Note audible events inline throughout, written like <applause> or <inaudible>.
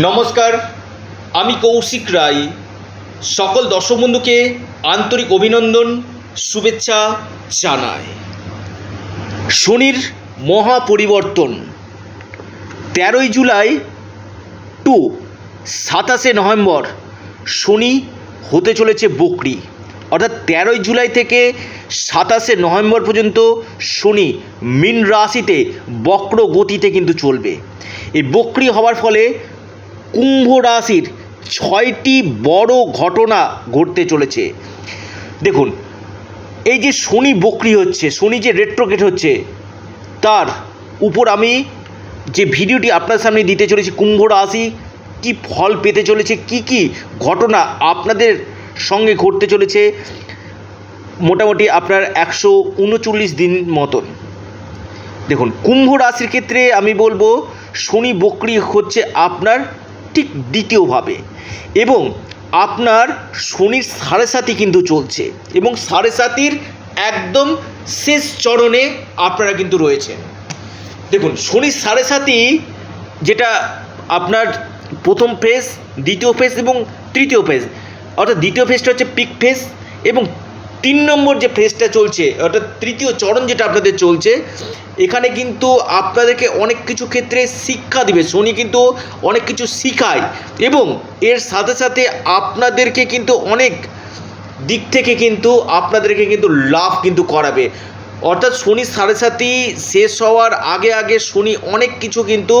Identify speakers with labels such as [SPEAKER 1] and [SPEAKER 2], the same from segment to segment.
[SPEAKER 1] নমস্কার, আমি কৌশিক রায়। সকল দর্শক বন্ধুকে আন্তরিক অভিনন্দন, শুভেচ্ছা জানাই। শনির মহা পরিবর্তন তেরোই জুলাই টু, সাতাশে নভেম্বর, শনি হতে চলেছে বকরি। অর্থাৎ তেরোই জুলাই থেকে সাতাশে নভেম্বর পর্যন্ত শনি মীন রাশিতে বক্র গতিতে কিন্তু চলবে। এই বকরি হওয়ার ফলে কুম্ভ রাশির ছয়টি বড় ঘটনা ঘটতে চলেছে। দেখুন, এই যে শনি বকরি হচ্ছে, শনি যে রেট্রোগেট হচ্ছে, তার উপর আমি যে ভিডিওটি আপনার সামনে দিতে চলেছি, কুম্ভ রাশি কী ফল পেতে চলেছে, কি কি ঘটনা আপনাদের সঙ্গে ঘটতে চলেছে, মোটামুটি আপনার একশো উনচল্লিশ দিন মতন। দেখুন, কুম্ভ রাশির ক্ষেত্রে আমি বলব, শনি বকরি হচ্ছে আপনার ঠিক দ্বিতীয়ভাবে। এবং আপনার শনির সাড়ে সাতি কিন্তু চলছে এবং সাড়ে সাতির একদম শেষ চরণে আপনারা কিন্তু রয়েছেন। দেখুন, শনির সাড়ে সাতি যেটা আপনার প্রথম ফেজ, দ্বিতীয় ফেজ এবং তৃতীয় ফেজ, অর্থাৎ দ্বিতীয় ফেজটা হচ্ছে পিক ফেজ এবং তিন নম্বর যে ফেজটা চলছে, অর্থাৎ তৃতীয় চরণ যেটা আপনাদের চলছে এখানে কিন্তু আপনাদেরকে অনেক কিছু ক্ষেত্রে শিক্ষা দিবে। শনি কিন্তু অনেক কিছু শিখায় এবং এর সাথে সাথে আপনাদেরকে কিন্তু অনেক দিক থেকে কিন্তু আপনাদেরকে কিন্তু লাভ কিন্তু করাবে। অর্থাৎ শনি সাড়ে সাতি শেষ হওয়ার আগে আগে শনি অনেক কিছু কিন্তু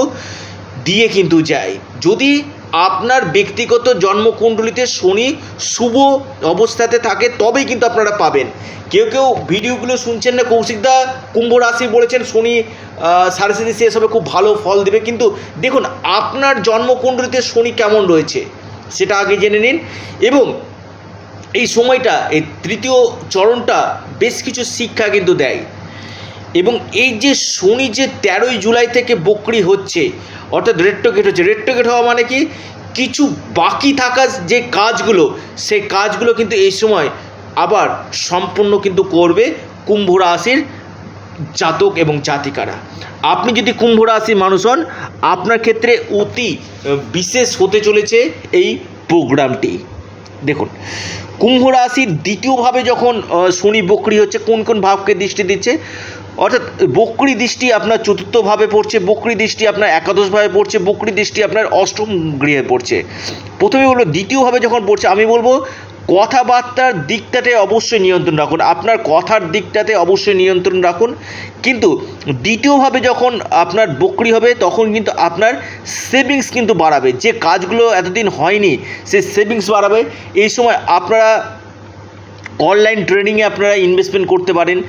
[SPEAKER 1] দিয়ে কিন্তু যায়। যদি আপনার ব্যক্তিগত জন্মকুণ্ডলিতে শনি শুভ অবস্থাতে থাকে, তবেই কিন্তু আপনারা পাবেন। কেউ কেউ ভিডিওগুলো শুনছেন না কৌশিকদা কুম্ভ রাশি বলেছেন শনি সাড়ে হবে, খুব ভালো ফল দেবে। কিন্তু দেখুন, আপনার জন্মকুণ্ডলিতে শনি কেমন রয়েছে, সেটা আগে জেনে নিন। এবং এই সময়টা, এই তৃতীয় চরণটা বেশ কিছু শিক্ষা কিন্তু দেয়। এবং এই যে শনি যে তেরোই জুলাই থেকে বকরি হচ্ছে, অর্থাৎ রেট্রোগেট হচ্ছে রেট্রোগেট হওয়া মানে কি? কিছু বাকি থাকা যে কাজগুলো, সেই কাজগুলো কিন্তু এই সময় আবার সম্পূর্ণ কিন্তু করবে কুম্ভ রাশির জাতক এবং জাতিকারা। আপনি যদি কুম্ভ রাশির মানুষ হন, আপনার ক্ষেত্রে অতি বিশেষ হতে চলেছে এই প্রোগ্রামটি। দেখুন, কুম্ভ রাশির দ্বিতীয়ভাবে যখন শনি বকরি হচ্ছে, কোন কোন ভাবকে দৃষ্টি দিচ্ছে? অর্থাৎ বকরি দৃষ্টি আপনার চতুর্থভাবে পড়ছে, বকরি দৃষ্টি আপনার একাদশভাবে পড়ছে, বকরি দৃষ্টি আপনার অষ্টম গৃহে পড়ছে। প্রথমে বলব, দ্বিতীয়ভাবে যখন পড়ছে, আমি বলব, কথাবার্তার দিকটাতে অবশ্যই নিয়ন্ত্রণ রাখুন। আপনার কথার দিকটাতে অবশ্যই নিয়ন্ত্রণ রাখুন। কিন্তু দ্বিতীয়ভাবে যখন আপনার বকরি হবে, তখন কিন্তু আপনার সেভিংস কিন্তু বাড়াবে। যে কাজগুলো এতদিন হয়নি, সে সেভিংস বাড়াবে। এই সময় আপনারা অনলাইন ট্রেডিংয়ে আপনারা ইনভেস্টমেন্ট করতে পারেন।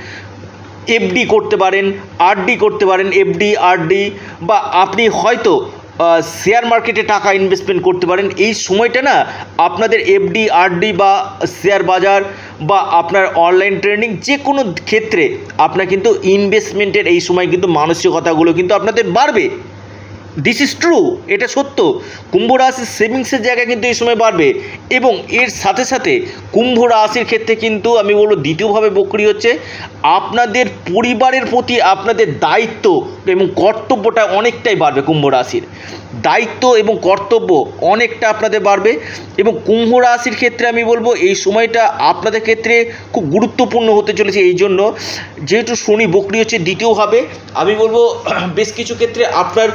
[SPEAKER 1] এফডি করতে পারেন আরডি করতে পারেন এফডি আরডি বা আপনি হয়তো শেয়ার মার্কেটে টাকা ইনভেস্টমেন্ট করতে পারেন। এই সময়টা না, আপনাদের এফডি আরডি বা শেয়ার বাজার বা আপনার অনলাইন ট্রেনিং যে কোনো ক্ষেত্রে, আপনার কিন্তু ইনভেস্টমেন্টের এই সময় কিন্তু মানসিকতাগুলো কিন্তু আপনাদের বাড়বে। দিস ইজ ট্রু এটা সত্য। কুম্ভ রাশির সেভিংসের জায়গা কিন্তু এই সময় বাড়বে এবং এর সাথে সাথে কুম্ভ রাশির ক্ষেত্রে কিন্তু আমি বলব দ্বিতীয়ভাবে বকরি হচ্ছে, আপনাদের পরিবারের প্রতি আপনাদের দায়িত্ব এবং কর্তব্যটা অনেকটাই বাড়বে কুম্ভ রাশির। দায়িত্ব এবং কর্তব্য অনেকটা আপনাদের বাড়বে এবং কুম্ভ রাশির ক্ষেত্রে আমি বলব এই সময়টা আপনাদের ক্ষেত্রে খুব গুরুত্বপূর্ণ হতে চলেছে এই জন্য। যেহেতু শনি বকরি হচ্ছে দ্বিতীয়ভাবে, আমি বলব <clears throat> বেশ কিছু ক্ষেত্রে আপনার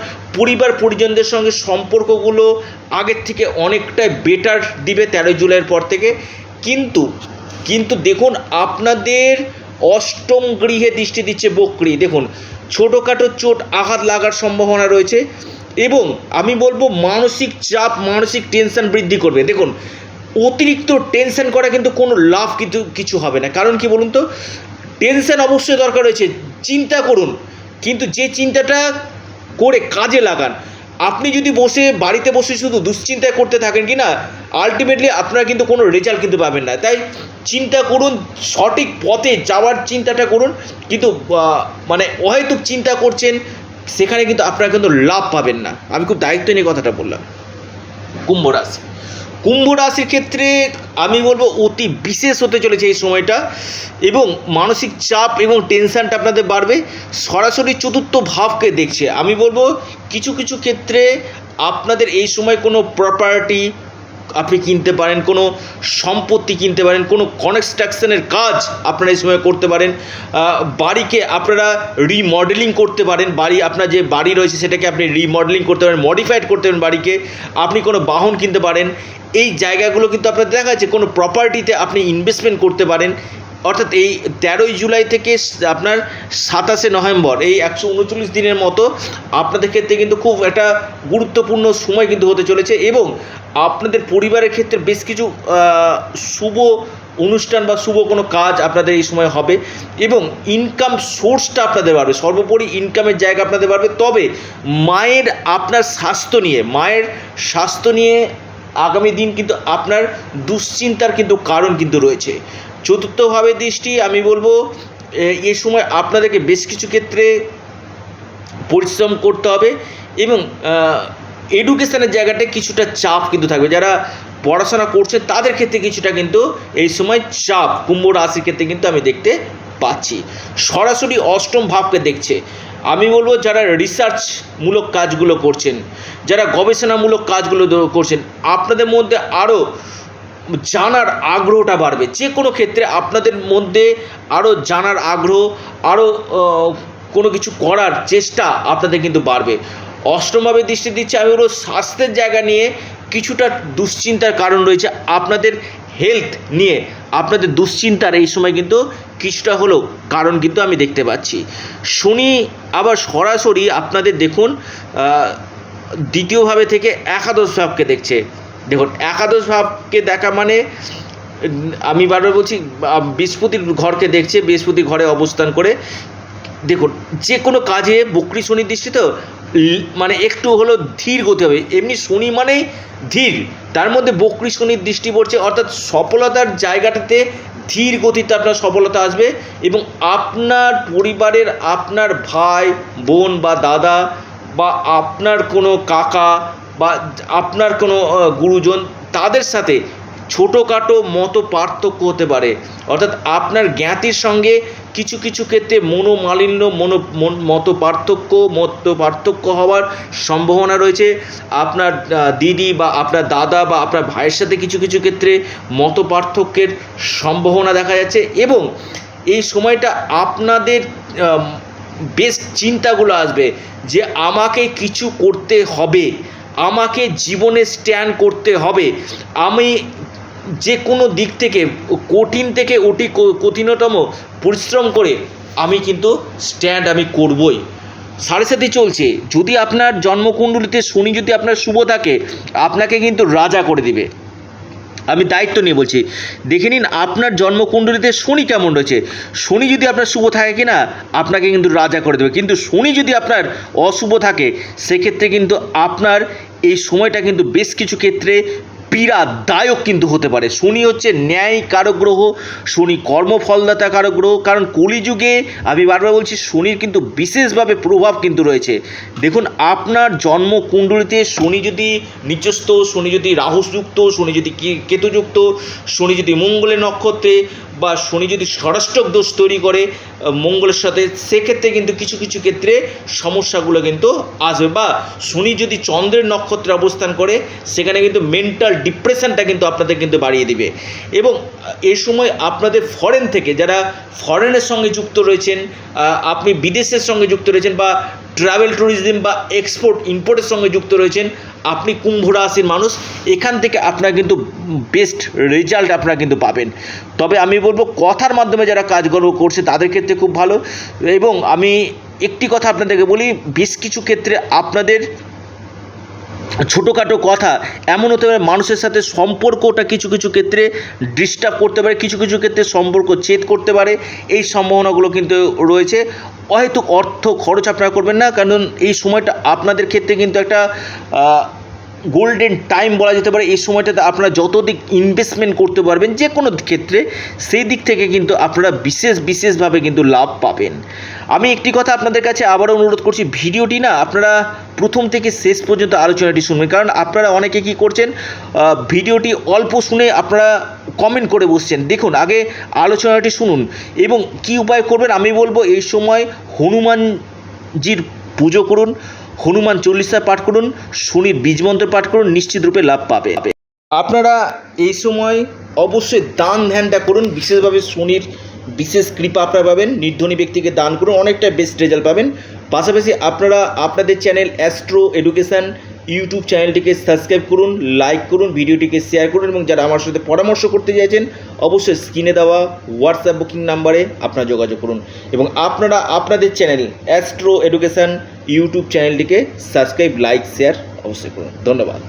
[SPEAKER 1] পরিবার পরিজনদের সঙ্গে সম্পর্কগুলো আগের থেকে অনেকটাই বেটার দিবে তেরোই জুলাইয়ের পর থেকে। কিন্তু কিন্তু দেখুন, আপনাদের অষ্টম গৃহে দৃষ্টি দিচ্ছে বকরি। দেখুন, ছোটোখাটো চোট আঘাত লাগার সম্ভাবনা রয়েছে এবং আমি বলব মানসিক চাপ, মানসিক টেনশন বৃদ্ধি করবে। দেখুন, অতিরিক্ত টেনশন করা কিন্তু কোনো লাভ কিন্তু কিছু হবে না। কারণ কি বলুন তো? টেনশন অবশ্যই দরকার রয়েছে। চিন্তা করুন। কিন্তু যে চিন্তাটা করে কাজে লাগান। আপনি যদি বসে, বাড়িতে বসে শুধু দুশ্চিন্তায় করতে থাকেন কি না আলটিমেটলি আপনারা কিন্তু কোনো রেজাল্ট কিন্তু পাবেন না। তাই চিন্তা করুন, সঠিক পথে যাওয়ার চিন্তাটা করুন, কিন্তু মানে অহেতুক চিন্তা করছেন, সেখানে কিন্তু আপনারা কিন্তু লাভ পাবেন না। আমি খুব দায়িত্ব নিয়ে কথাটা বললাম। কুম্ভ রাশি। কুম্ভ রাশির ক্ষেত্রে আমি বলব অতি বিশেষ হতে চলেছে এই সময়টা এবং মানসিক চাপ এবং টেনশানটা আপনাদের বাড়বে। সরাসরি চতুর্থ ভাবকে দেখছে। আমি বলব কিছু কিছু ক্ষেত্রে আপনাদের এই সময় কোনো প্রপার্টি আপনি কিনতে পারেন, কোনো সম্পত্তি কিনতে পারেন, কোনো কনস্ট্রাকশনের কাজ আপনারা এই সময় করতে পারেন। বাড়িকে আপনারা রিমডেলিং করতে পারেন, বাড়ি আপনার যে বাড়ি রয়েছে সেটাকে আপনি রিমডেলিং করতে পারেন মডিফাইড করতে পারেন বাড়িকে, আপনি কোনো বাহন কিনতে পারেন। এই জায়গাগুলো কিন্তু আপনার দেখা যাচ্ছে, কোনো প্রপার্টিতে আপনি ইনভেস্টমেন্ট করতে পারেন। অর্থাৎ এই তেরোই জুলাই থেকে আপনার সাতাশে নভেম্বর, এই একশো উনচল্লিশ দিনের মতো আপনাদের ক্ষেত্রে কিন্তু খুব একটা গুরুত্বপূর্ণ সময় কিন্তু হতে চলেছে এবং আপনাদের পরিবারের ক্ষেত্রে বেশ কিছু শুভ অনুষ্ঠান বা শুভ কোনো কাজ আপনাদের এই সময় হবে এবং ইনকাম সোর্সটা আপনাদের বাড়বে, সর্বোপরি ইনকামের জায়গা আপনাদের বাড়বে। তবে মায়ের আপনার স্বাস্থ্য নিয়ে, মায়ের স্বাস্থ্য নিয়ে আগামী দিন কিন্তু আপনার দুশ্চিন্তার কিন্তু কারণ কিন্তু রয়েছে। চতুর্থভাবে দৃষ্টি আমি বলব এ, সময় আপনাদেরকে বেশ কিছু ক্ষেত্রে পরিশ্রম করতে হবে এবং এডুকেশনের জায়গাটায় কিছুটা চাপ কিন্তু থাকবে। যারা পড়াশোনা করছে তাদের ক্ষেত্রে কিছুটা কিন্তু এই সময় চাপ কুম্ভ রাশির ক্ষেত্রে কিন্তু আমি দেখতে পাচ্ছি। সরাসরি অষ্টম ভাবকে দেখছে। আমি বলব যারা রিসার্চমূলক কাজগুলো করছেন যারা গবেষণামূলক কাজগুলো করছেন আপনাদের মধ্যে আরও জানার আগ্রহটা বাড়বে। যে কোনো ক্ষেত্রে আপনাদের মধ্যে আরও জানার আগ্রহ আরও কোনো কিছু করার চেষ্টা আপনাদের কিন্তু বাড়বে। অষ্টমভাবে দৃষ্টি দিচ্ছে আমি বলব, স্বাস্থ্যের জায়গা নিয়ে কিছুটা দুশ্চিন্তার কারণ রয়েছে আপনাদের হেলথ নিয়ে। আপনাদের দুশ্চিন্তার এই সময় কিন্তু কিছুটা হলেও কারণ কিন্তু আমি দেখতে পাচ্ছি। শনি আবার সরাসরি আপনাদের দেখুন দ্বিতীয়ভাবে থেকে একাদশ ভাবকে দেখছে। দেখুন, একাদশ ভাবকে দেখা মানে আমি বারবার বলছি বৃহস্পতির ঘরকে দেখছে, বৃহস্পতি ঘরে অবস্থান করে। দেখুন, যে কোনো কাজে বকরি শনি দৃষ্টি তো মানে একটু হলো ধীর গতি হবে। এমনি শনি মানেই ধীর। তার মধ্যে বকরি শনির দৃষ্টি পড়ছে, অর্থাৎ সফলতার জায়গাটাতে ধীর গতিতে আপনার সফলতা আসবে এবং আপনার পরিবারের আপনার ভাই, বোন বা দাদা বা আপনার কোনো কাকা বা আপনার কোনো গুরুজন তাদের সাথে ছোটোখাটো মতো পার্থক্য হতে পারে। অর্থাৎ আপনার জ্ঞাতির সঙ্গে কিছু কিছু ক্ষেত্রে মনোমালিন্য, মনো মতো পার্থক্য মতো পার্থক্য হওয়ার সম্ভাবনা রয়েছে। আপনার দিদি বা আপনার দাদা বা আপনার ভাইয়ের সাথে কিছু কিছু ক্ষেত্রে মতো পার্থক্যের সম্ভাবনা দেখা যাচ্ছে এবং এই সময়টা আপনাদের বেশ চিন্তাগুলো আসবে যে আমাকে কিছু করতে হবে। আমাকে জীবনে স্ট্যান্ড করতে হবে। আমি যে কোনো দিক থেকে, কঠিন থেকে অতি কঠিনতম পরিশ্রম করে আমি কিন্তু স্ট্যান্ড আমি করবই। সাড়ে সাথে চলছে। যদি আপনার জন্মকুণ্ডলিতে শনি যদি আপনার শুভ থাকে, আপনাকে কিন্তু রাজা করে দিবে। আমি দায়িত্ব নিয়ে বলছি, দেখে নিন আপনার জন্মকুণ্ডলিতে শনি কেমন রয়েছে। শনি যদি আপনার শুভ থাকে কি না আপনাকে কিন্তু রাজা করে দেবে। কিন্তু শনি যদি আপনার অশুভ থাকে, সেক্ষেত্রে কিন্তু আপনার এই সময়টা কিন্তু বেশ কিছু ক্ষেত্রে পীড়াদায়ক কিন্তু হতে পারে। শনি হচ্ছে ন্যায় কারক গ্রহ শনি কর্মফলদাতা কারক গ্রহ কারণ কলিযুগে আমি বারবার বলছি, শনির কিন্তু বিশেষভাবে প্রভাব কিন্তু রয়েছে। দেখুন, আপনার জন্মকুণ্ডলিতে শনি যদি নিচস্থ, শনি যদি রাহুযুক্ত, শনি যদি কেতুযুক্ত, শনি যদি মঙ্গলের নক্ষত্রে বা শনি যদি ষষ্ঠক দোষ তৈরি করে মঙ্গলের সাথে, সেক্ষেত্রে কিন্তু কিছু কিছু ক্ষেত্রে সমস্যাগুলো কিন্তু আসবে। বা শনি যদি চন্দ্রের নক্ষত্রে অবস্থান করে, সেখানে কিন্তু মেন্টাল ডিপ্রেশনটা কিন্তু আপনাদের কিন্তু বাড়িয়ে দিবে। এবং এ সময় আপনাদের ফরেন থেকে যারা ফরেনের সঙ্গে যুক্ত রয়েছেন আপনি বিদেশের সঙ্গে যুক্ত রয়েছেন বা ট্রাভেল ট্যুরিজম বা এক্সপোর্ট ইম্পোর্টের সঙ্গে যুক্ত রয়েছেন। আপনি কুম্ভ রাশির মানুষ, এখান থেকে আপনার কিন্তু বেস্ট রেজাল্ট আপনারা কিন্তু পাবেন। তবে আমি বলব, কথার মাধ্যমে যারা কাজকর্ম করছে, তাদের ক্ষেত্রে খুব ভালো। এবং আমি একটি কথা আপনাদেরকে বলি, বেশ কিছু ক্ষেত্রে আপনাদের ছোটোখাটো কথা, এমন হতে পারে মানুষের সাথে সম্পর্কটা কিছু কিছু ক্ষেত্রে ডিস্টার্ব করতে পারে, কিছু কিছু ক্ষেত্রে সম্পর্ক ছেদ করতে পারে, এই সম্ভাবনাগুলো কিন্তু রয়েছে। অহেতুক অর্থ খরচ আপনারা করবেন না, কারণ এই সময়টা আপনাদের ক্ষেত্রে কিন্তু একটা গোল্ডেন টাইম বলা যেতে পারে, এই সময়টাতে আপনারা যত দিক ইনভেস্টমেন্ট করতে পারবেন, যে কোনো ক্ষেত্রে সেই দিক থেকে কিন্তু আপনারা বিশেষ, বিশেষভাবে কিন্তু লাভ পাবেন। আমি একটি কথা আপনাদের কাছে আবারও অনুরোধ করছি, ভিডিওটি না আপনারা প্রথম থেকে শেষ পর্যন্ত আলোচনাটি শুনবেন, কারণ আপনারা অনেকে কি করছেন ভিডিওটি অল্প শুনে আপনারা কমেন্ট করে বসছেন। দেখুন, আগে আলোচনাটি শুনুন, এবং কি উপায় করবেন আমি বলব, এই সময় হনুমানজির পুজো করুন হনুমান চল্লিশা পাঠ করুন শনির বীজ মন্ত্র পাঠ করুন, নিশ্চিত রূপে লাভ পাবে। আপনারা এই সময় অবশ্যই দান ধ্যানটা করুন, বিশেষভাবে শনির বিশেষ কৃপা আপনারা পাবেন, নির্ধনী ব্যক্তিকে দান করুন অনেকটা বেস্ট রেজাল্ট পাবেন। পাশাপাশি আপনারা আপনাদের চ্যানেল অ্যাস্ট্রো এডুকেশান ইউটিউব চ্যানেলটিকে সাবস্ক্রাইব করুন লাইক করুন, ভিডিওটিকে শেয়ার করুন এবং যারা আমার সাথে পরামর্শ করতে চাইছেন, অবশ্যই স্ক্রিনে দেওয়া হোয়াটসঅ্যাপ বুকিং নাম্বারে আপনারা যোগাযোগ করুন। এবং আপনারা আপনাদের চ্যানেল অ্যাস্ট্রো এডুকেশান ইউটিউব চ্যানেলটিকে সাবস্ক্রাইব লাইক শেয়ার অবশ্যই করুন। ধন্যবাদ।